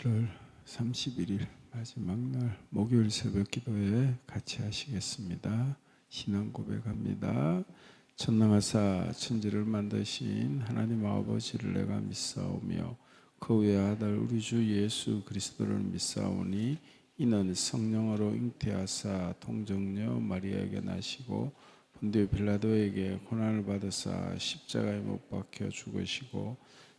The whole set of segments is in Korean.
11월 31일 마지막 날 목요일 새벽 기도에 같이 하시겠습니다. 신앙 고백합니다. 천능하사 천지를 만드신 하나님 아버지를 내가 믿사오며 그외 아들 우리 주 예수 그리스도를 믿사오니 이는 성령으로 잉태하사 동정녀 마리아에게 나시고 본디오 빌라도에게 고난을 받으사 십자가에 못 박혀 죽으시고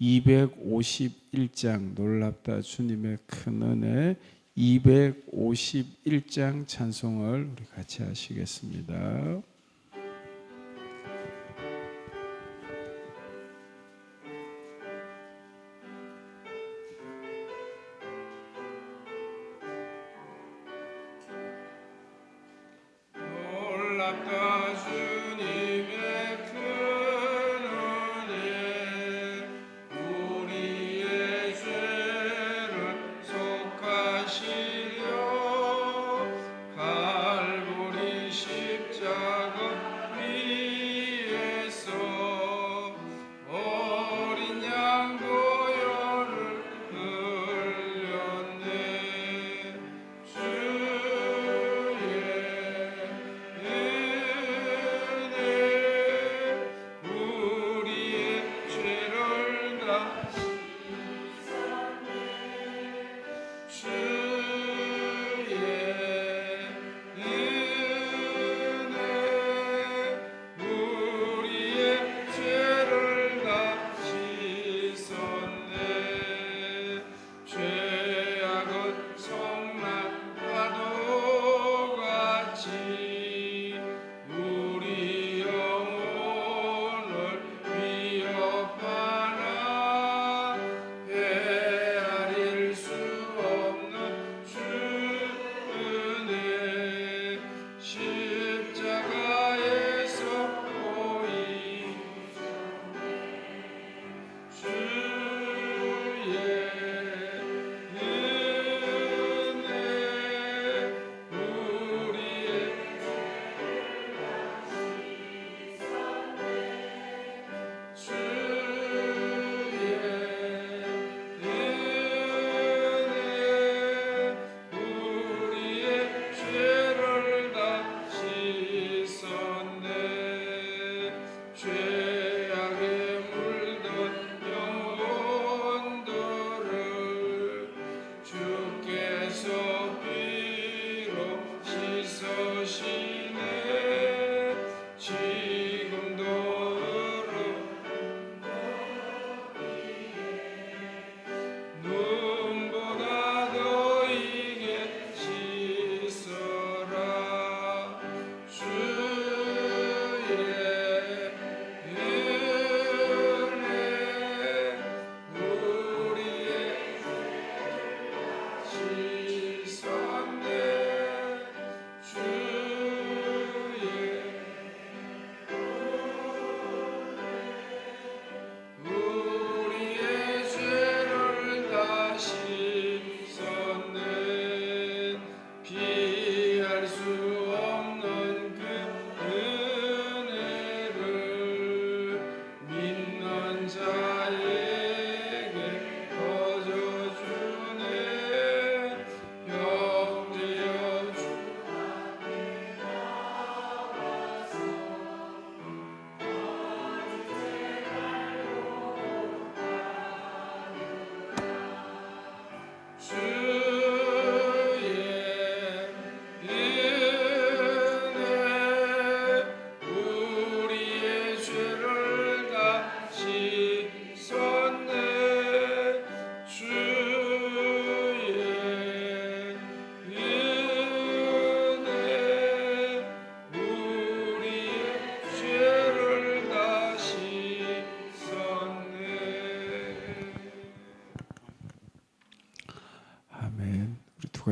251장 놀랍다 주님의 큰 은혜 251장 찬송을 우리 같이 하시겠습니다.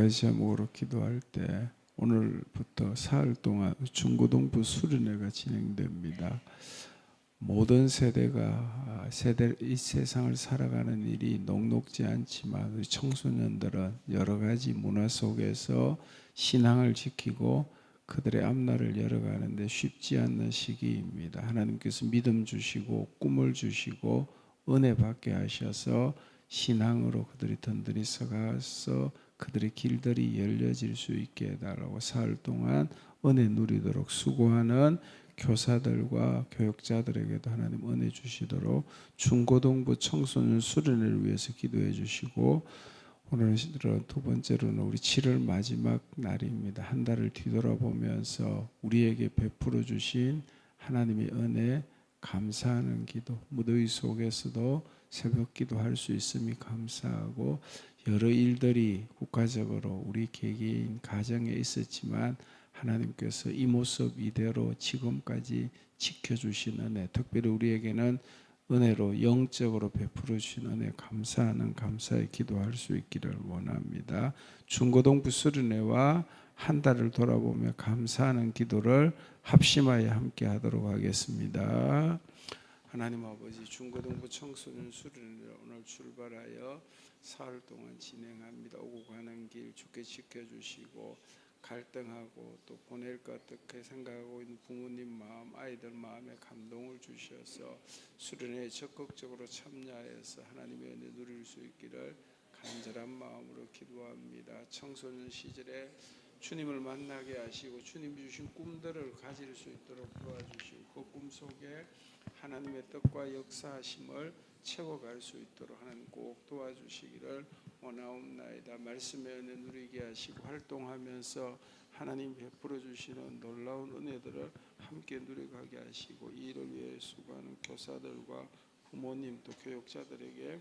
제목으로 기도할 때 오늘부터 사흘 동안 중고등부 수련회가 진행됩니다. 모든 세대가 아, 세대 이 세상을 살아가는 일이 녹록지 않지만 우리 청소년들은 여러 가지 문화 속에서 신앙을 지키고 그들의 앞날을 열어가는데 쉽지 않는 시기입니다. 하나님께서 믿음 주시고 꿈을 주시고 은혜 받게 하셔서 신앙으로 그들이 든든히 서가서 그들의 길들이 열려질 수 있게 해달라고 사흘 동안 은혜 누리도록 수고하는 교사들과 교육자들에게도 하나님 은혜 주시도록 중고등부 청소년 수련을 위해서 기도해 주시고 오늘은 두 번째로는 우리 7월 마지막 날입니다. 한 달을 뒤돌아보면서 우리에게 베풀어 주신 하나님의 은혜 감사하는 기도 무더위 속에서도 새벽 기도할 수 있음이 감사하고 여러 일들이 국가적으로 우리 개개인 가정에 있었지만 하나님께서 이 모습 이대로 지금까지 지켜주신 은혜 특별히 우리에게는 은혜로 영적으로 베풀어 주신 은혜 감사하는 감사의 기도할 수 있기를 원합니다. 중고등부 수련회와 한 달을 돌아보며 감사하는 기도를 합심하여 함께 하도록 하겠습니다. 하나님 아버지 중고등부 청소년 수련회 오늘 출발하여 사흘 동안 진행합니다. 오고 가는 길 좋게 지켜주시고 갈등하고 또 보낼까 어떻게 생각하고 있는 부모님 마음, 아이들 마음에 감동을 주셔서 수련회에 적극적으로 참여해서 하나님의 은혜 누릴 수 있기를 간절한 마음으로 기도합니다. 청소년 시절에 주님을 만나게 하시고 주님 주신 꿈들을 가질 수 있도록 도와주시고 그 꿈 속에 하나님의 뜻과 역사하심을 채워갈 수 있도록 하나님 꼭 도와주시기를 원하옵나이다. 말씀의 은혜 누리게 하시고 활동하면서 하나님 베풀어 주시는 놀라운 은혜들을 함께 누려가게 하시고 이 일을 위해 수고하는 교사들과 부모님 또 교육자들에게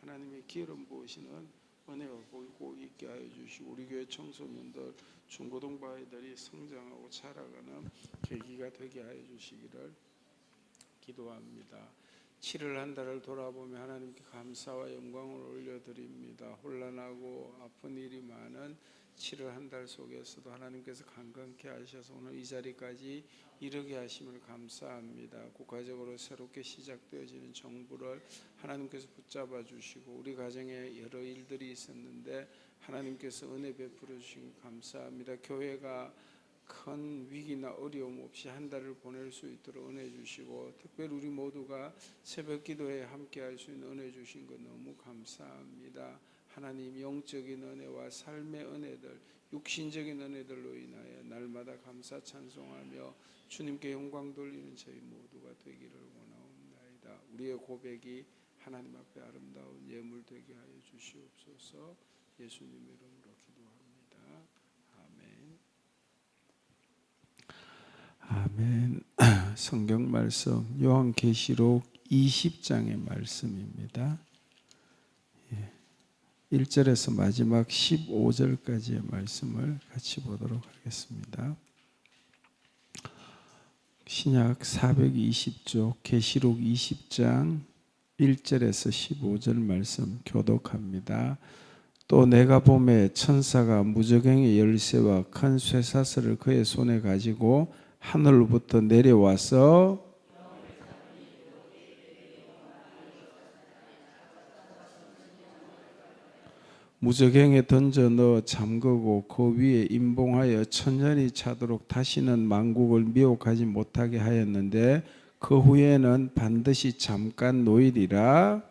하나님의 기름 부으시는 은혜가 보이고 있게 하여 주시고 우리 교회 청소년들 중고등부 아이들이 성장하고 자라가는 계기가 되게 하여 주시기를 기도합니다. 7월 한 달을 돌아보며 하나님께 감사와 영광을 올려드립니다. 혼란하고 아픈 일이 많은 7월 한 달 속에서도 하나님께서 강건케 하셔서 오늘 이 자리까지 이르게 하심을 감사합니다. 국가적으로 새롭게 시작되어지는 정부를 하나님께서 붙잡아 주시고 우리 가정에 여러 일들이 있었는데 하나님께서 은혜 베풀어 주신 감사합니다. 교회가 큰 위기나 어려움 없이 한 달을 보낼 수 있도록 은혜 주시고 특별히 우리 모두가 새벽 기도에 함께 할 수 있는 은혜 주신 것 너무 감사합니다. 하나님 영적인 은혜와 삶의 은혜들 육신적인 은혜들로 인하여 날마다 감사 찬송하며 주님께 영광 돌리는 저희 모두가 되기를 원하옵나이다. 우리의 고백이 하나님 앞에 아름다운 예물 되게 하여 주시옵소서. 예수님 이름으로 기도합니다. 아멘. 아멘. 성경 말씀 요한계시록 20장의 말씀입니다. 1절에서 마지막 15절까지의 말씀을 같이 보도록 하겠습니다. 신약 420쪽 계시록 20장 1절에서 15절 말씀 교독합니다. 또 내가 봄에 천사가 무적행의 열쇠와 큰 쇠사슬을 그의 손에 가지고 하늘로부터 내려와서 무적행에 던져 넣어 잠그고 그 위에 임봉하여 천년이 차도록 다시는 만국을 미혹하지 못하게 하였는데 그 후에는 반드시 잠깐 노일이라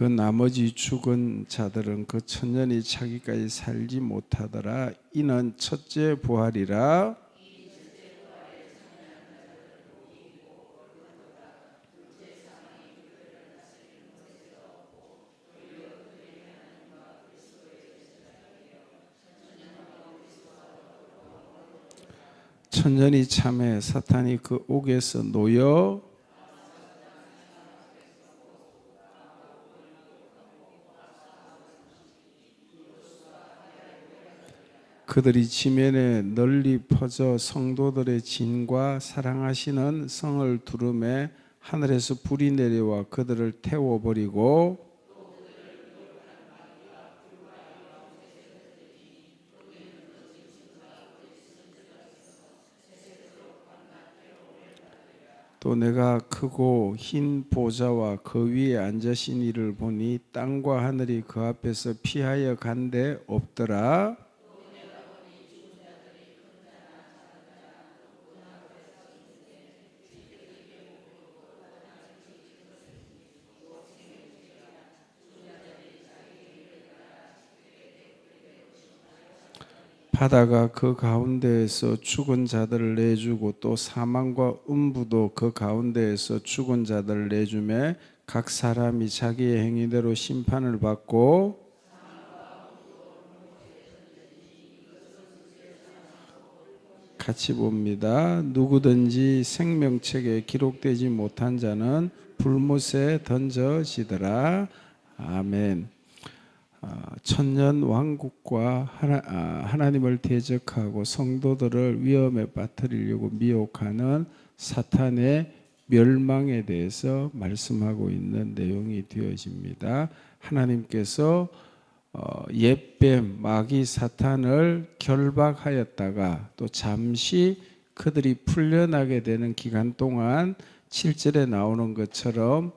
그 나머지 죽은 자들은 그 천년이 차기까지 살지 못하더라. 이는 첫째 부활이라. 천년이 참해 사탄이 그 옥에서 놓여 그들이 지면에 널리 퍼져 성도들의 진과 사랑하시는 성을 두름에 하늘에서 불이 내려와 그들을 태워버리고 또 내가 크고 흰 보좌와 그 위에 앉으신 이를 보니 땅과 하늘이 그 앞에서 피하여 간데 없더라. 바다가 그 가운데에서 죽은 자들을 내주고 또 사망과 음부도 그 가운데에서 죽은 자들을 내주매 각 사람이 자기의 행위대로 심판을 받고 같이 봅니다. 누구든지 생명책에 기록되지 못한 자는 불못에 던져지더라. 아멘. 아, 천년 왕국과 하나, 아, 하나 님을 대적하고 성도들을 위험에 빠뜨리려고 미혹하는 사탄의 멸망에 대해서 말씀하고 있는 내용이 되어집니다. 하나님께서 어, 옛뱀 마귀 사탄을 결박하였다가 또 잠시 그들이 풀려나게 되는 기간 동안 7절에 나오는 것처럼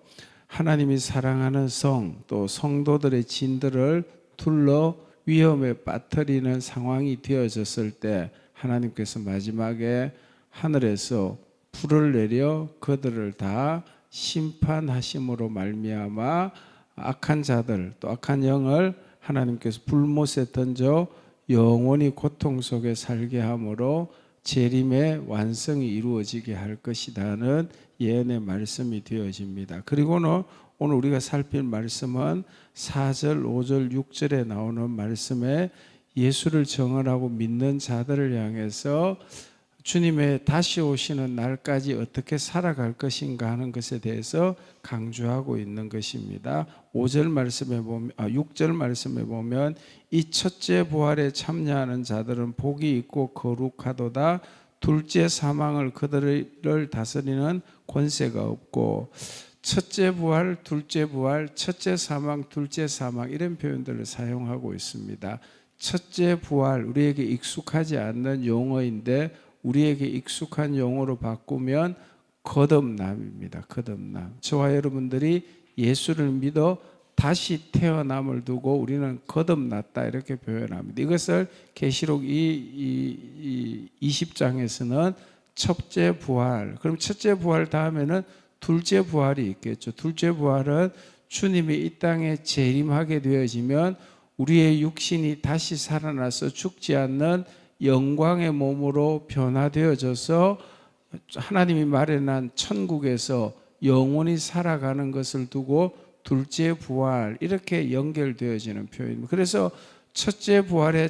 하나님이 사랑하는 성 또 성도들의 진들을 둘러 위험에 빠뜨리는 상황이 되어졌을 때 하나님께서 마지막에 하늘에서 불을 내려 그들을 다 심판하심으로 말미암아 악한 자들 또 악한 영을 하나님께서 불못에 던져 영원히 고통 속에 살게 함으로 재림의 완성이 이루어지게 할 것이다는 예언의 말씀이 되어집니다. 그리고는 오늘 우리가 살필 말씀은 4절, 5절, 6절에 나오는 말씀에 예수를 정언하고 믿는 자들을 향해서 주님의 다시 오시는 날까지 어떻게 살아갈 것인가 하는 것에 대해서 강조하고 있는 것입니다. 5절 말씀에 보면 아 6절 말씀에 보면 이 첫째 부활에 참여하는 자들은 복이 있고 거룩하도다 둘째 사망을 그들을 다스리는 권세가 없고 첫째 부활, 둘째 부활, 첫째 사망, 둘째 사망 이런 표현들을 사용하고 있습니다. 첫째 부활 우리에게 익숙하지 않는 용어인데 우리에게 익숙한 용어로 바꾸면 거듭남입니다. 거듭남. 저와 여러분들이 예수를 믿어 다시 태어남을 두고 우리는 거듭났다 이렇게 표현합니다. 이것을 계시록 이, 이, 이 20장에서는 첫째 부활. 그럼 첫째 부활 다음에는 둘째 부활이 있겠죠. 둘째 부활은 주님이 이 땅에 재림하게 되어지면 우리의 육신이 다시 살아나서 죽지 않는 영광의 몸으로 변화되어져서 하나님이 마련한 천국에서 영원히 살아가는 것을 두고 둘째 부활 이렇게 연결되어지는 표현입니다. 그래서 첫째 부활에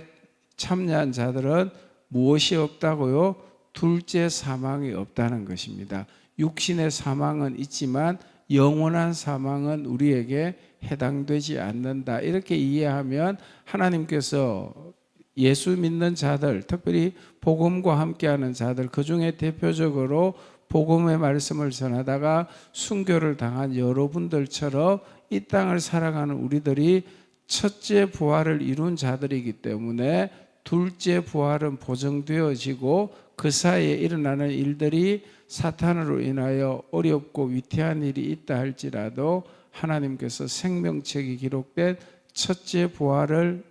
참여한 자들은 무엇이 없다고요? 둘째 사망이 없다는 것입니다. 육신의 사망은 있지만 영원한 사망은 우리에게 해당되지 않는다. 이렇게 이해하면 하나님께서 예수 믿는 자들, 특별히 복음과 함께하는 자들, 그 중에 대표적으로 복음의 말씀을 전하다가 순교를 당한 여러분들처럼 이 땅을 살아가는 우리들이 첫째 부활을 이룬 자들이기 때문에 둘째 부활은 보정되어지고 그 사이에 일어나는 일들이 사탄으로 인하여 어렵고 위태한 일이 있다 할지라도 하나님께서 생명책이 기록된 첫째 부활을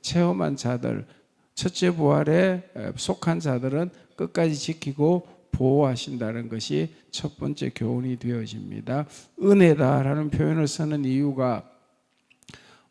체험한 자들, 첫째 부활에 속한 자들은 끝까지 지키고 보호하신다는 것이 첫 번째 교훈이 되어집니다. 은혜다라는 표현을 쓰는 이유가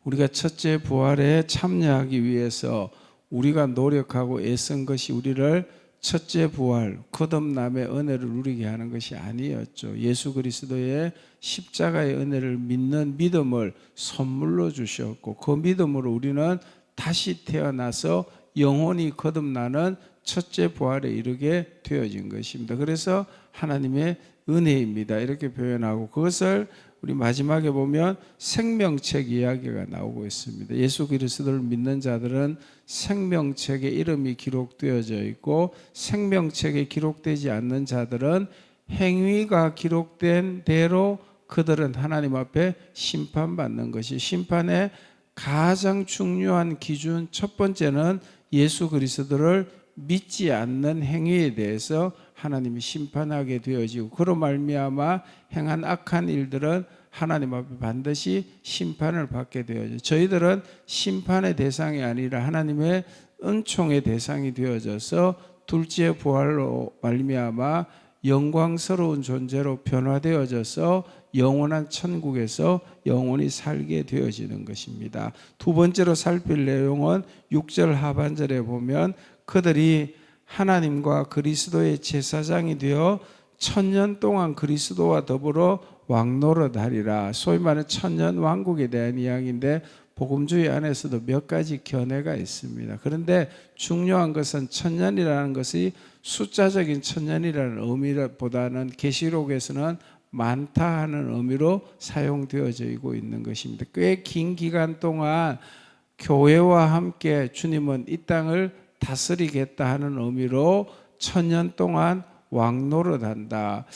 우리가 첫째 부활에 참여하기 위해서 우리가 노력하고 애쓴 것이 우리를 첫째 부활, 거듭남의 은혜를 누리게 하는 것이 아니었죠. 예수 그리스도의 십자가의 은혜를 믿는 믿음을 선물로 주셨고 그 믿음으로 우리는 다시 태어나서 영혼이 거듭나는 첫째 부활에 이르게 되어진 것입니다. 그래서 하나님의 은혜입니다. 이렇게 표현하고 그것을 우리 마지막에 보면 생명책 이야기가 나오고 있습니다. 예수 그리스도를 믿는 자들은 생명책에 이름이 기록되어져 있고 생명책에 기록되지 않는 자들은 행위가 기록된 대로 그들은 하나님 앞에 심판받는 것이 심판의 가장 중요한 기준 첫 번째는 예수 그리스도를 믿지 않는 행위에 대해서 하나님이 심판하게 되어지고 그로 말미암아 행한 악한 일들은 하나님 앞에 반드시 심판을 받게 되어져. 저희들은 심판의 대상이 아니라 하나님의 은총의 대상이 되어져서 둘째 부활로 말미암아 영광스러운 존재로 변화되어져서 영원한 천국에서 영원히 살게 되어지는 것입니다. 두 번째로 살필 내용은 6절 하반절에 보면 그들이 하나님과 그리스도의 제사장이 되어 천년 동안 그리스도와 더불어 왕노릇하리라. 소위 말하는 천년 왕국에 대한 이야기인데 복음주의 안에서도 몇 가지 견해가 있습니다. 그런데 중요한 것은 천년이라는 것이 숫자적인 천년이라는 의미보다는 계시록에서는 많다 하는 의미로 사용되어지고 있는 것입니다. 꽤 긴 기간 동안 교회와 함께 주님은 이 땅을 다스리겠다 하는 의미로 천년 동안 왕노릇한다.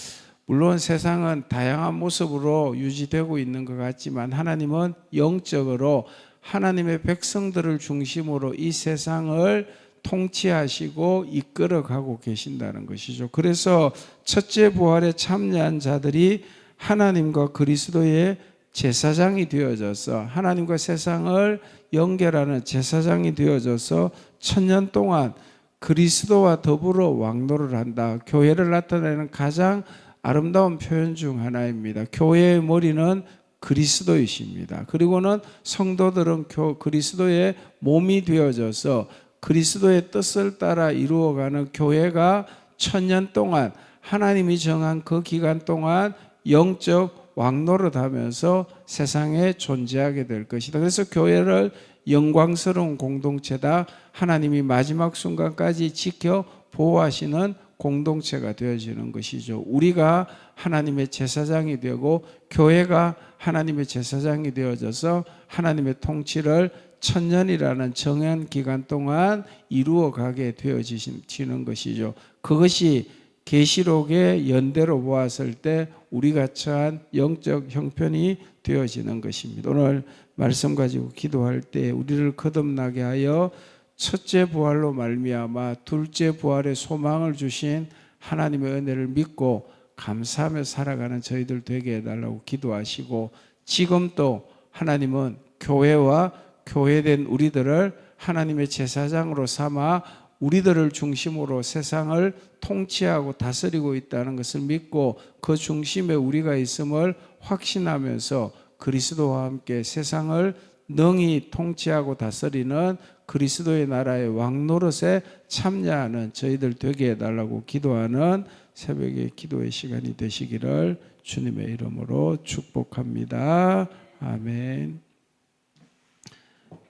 물론 세상은 다양한 모습으로 유지되고 있는 것 같지만 하나님은 영적으로 하나님의 백성들을 중심으로 이 세상을 통치하시고 이끌어가고 계신다는 것이죠. 그래서 첫째 부활에 참여한 자들이 하나님과 그리스도의 제사장이 되어져서 하나님과 세상을 연결하는 제사장이 되어져서 천년 동안 그리스도와 더불어 왕노를 한다. 교회를 나타내는 가장 아름다운 표현 중 하나입니다. 교회의 머리는 그리스도이십니다. 그리고는 성도들은 그리스도의 몸이 되어져서 그리스도의 뜻을 따라 이루어가는 교회가 천년 동안 하나님이 정한 그 기간 동안 영적 왕노릇 하면서 세상에 존재하게 될 것이다. 그래서 교회를 영광스러운 공동체다. 하나님이 마지막 순간까지 지켜 보호하시는 공동체가 되어지는 것이죠. 우리가 하나님의 제사장이 되고 교회가 하나님의 제사장이 되어져서 하나님의 통치를 천년이라는 정한 기간 동안 이루어 가게 되어지는 것이죠. 그것이 계시록의 연대로 보았을 때 우리가 처한 영적 형편이 되어지는 것입니다. 오늘 말씀 가지고 기도할 때 우리를 거듭나게 하여 첫째 부활로 말미암아 둘째 부활의 소망을 주신 하나님의 은혜를 믿고 감사하며 살아가는 저희들 되게 해달라고 기도하시고 지금 또 하나님은 교회와 교회된 우리들을 하나님의 제사장으로 삼아 우리들을 중심으로 세상을 통치하고 다스리고 있다는 것을 믿고 그 중심에 우리가 있음을 확신하면서 그리스도와 함께 세상을 능히 통치하고 다스리는 그리스도의 나라의 왕노릇에 참여하는 저희들 되게 해달라고 기도하는 새벽의 기도의 시간이 되시기를 주님의 이름으로 축복합니다. 아멘.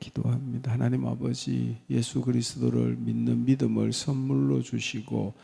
기도합니다. 하나님 아버지 예수 그리스도를 믿는 믿음을 선물로 주시고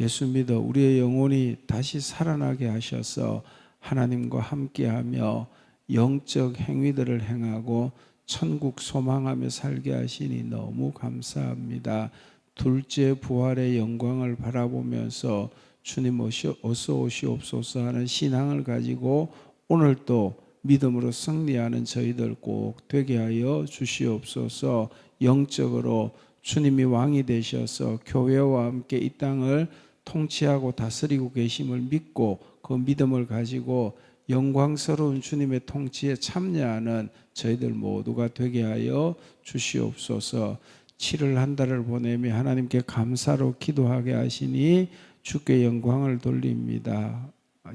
예수 믿어 우리의 영혼이 다시 살아나게 하셔서 하나님과 함께하며 영적 행위들을 행하고 천국 소망하며 살게 하시니 너무 감사합니다. 둘째 부활의 영광을 바라보면서 주님 어서 오시옵소서 하는 신앙을 가지고 오늘 또 믿음으로 승리하는 저희들 꼭 되게 하여 주시옵소서 영적으로 주님이 왕이 되셔서 교회와 함께 이 땅을 통치하고 다스리고 계심을 믿고 그 믿음을 가지고 영광스러운 주님의 통치에 참여하는 저희들 모두가 되게 하여 주시옵소서 7월 한 달을 보내며 하나님께 감사로 기도하게 하시니 주께 영광을 돌립니다.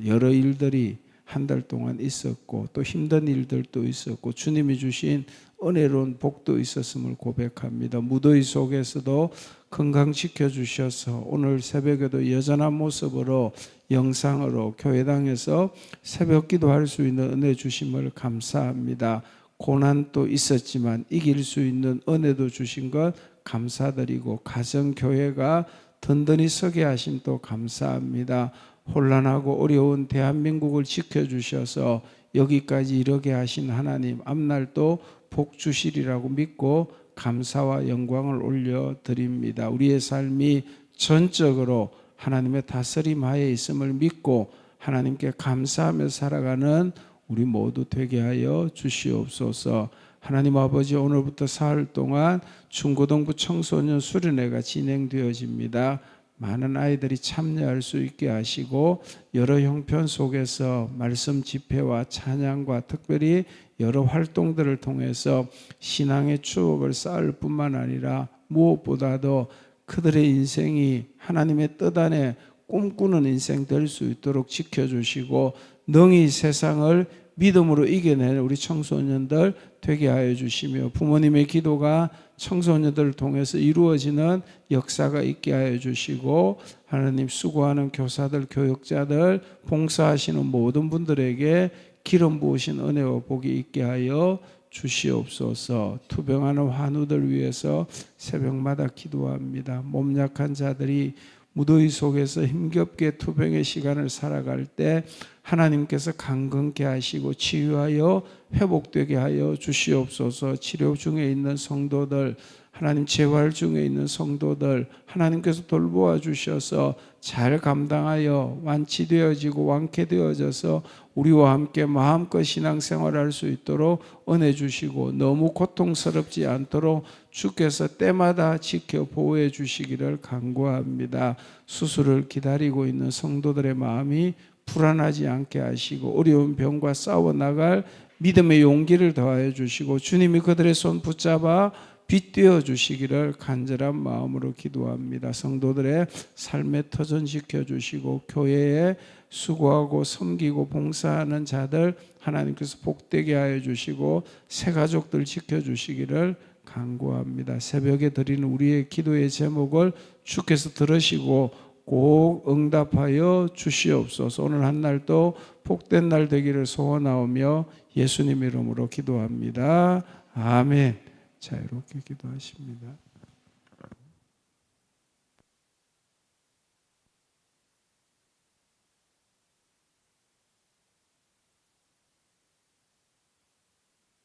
여러 일들이 한 달 동안 있었고 또 힘든 일들도 있었고 주님이 주신 은혜로운 복도 있었음을 고백합니다. 무더위 속에서도 건강시켜 주셔서 오늘 새벽에도 여전한 모습으로 영상으로 교회당에서 새벽 기도할 수 있는 은혜 주심을 감사합니다. 고난도 있었지만 이길 수 있는 은혜도 주신 것 감사드리고 가정 교회가 든든히 서게 하심 또 감사합니다. 혼란하고 어려운 대한민국을 지켜주셔서 여기까지 이르게 하신 하나님 앞날도 복 주시리라고 믿고 감사와 영광을 올려 드립니다. 우리의 삶이 전적으로 하나님의 다스림 하에 있음을 믿고 하나님께 감사하며 살아가는 우리 모두 되게 하여 주시옵소서. 하나님 아버지 오늘부터 사흘 동안 중고등부 청소년 수련회가 진행되어집니다. 많은 아이들이 참여할 수 있게 하시고 여러 형편 속에서 말씀 집회와 찬양과 특별히 여러 활동들을 통해서 신앙의 추억을 쌓을 뿐만 아니라 무엇보다도 그들의 인생이 하나님의 뜻 안에 꿈꾸는 인생 될 수 있도록 지켜주시고 능히 세상을 믿음으로 이겨내는 우리 청소년들 되게 하여 주시며 부모님의 기도가 청소년들을 통해서 이루어지는 역사가 있게 하여 주시고 하나님 수고하는 교사들, 교육자들, 봉사하시는 모든 분들에게 기름 부으신 은혜와 복이 있게 하여 주시옵소서. 투병하는 환우들 위해서 새벽마다 기도합니다. 몸 약한 자들이 무더위 속에서 힘겹게 투병의 시간을 살아갈 때 하나님께서 강건케 하시고 치유하여 회복되게 하여 주시옵소서. 치료 중에 있는 성도들 하나님 재활 중에 있는 성도들 하나님께서 돌보아 주셔서 잘 감당하여 완치되어지고 완쾌되어져서 우리와 함께 마음껏 신앙생활할 수 있도록 은혜 주시고 너무 고통스럽지 않도록 주께서 때마다 지켜 보호해 주시기를 간구합니다. 수술을 기다리고 있는 성도들의 마음이 불안하지 않게 하시고 어려운 병과 싸워 나갈 믿음의 용기를 더하여 주시고 주님이 그들의 손 붙잡아 빛되어 주시기를 간절한 마음으로 기도합니다. 성도들의 삶에 터전시켜 주시고 교회에 수고하고 섬기고 봉사하는 자들 하나님께서 복되게 하여 주시고 새 가족들 지켜 주시기를 간구합니다. 새벽에 드리는 우리의 기도의 제목을 주께서 들으시고 꼭 응답하여 주시옵소서. 오늘 한 날도 복된 날 되기를 소원하오며 예수님 이름으로 기도합니다. 아멘. 자유롭게 기도하십니다.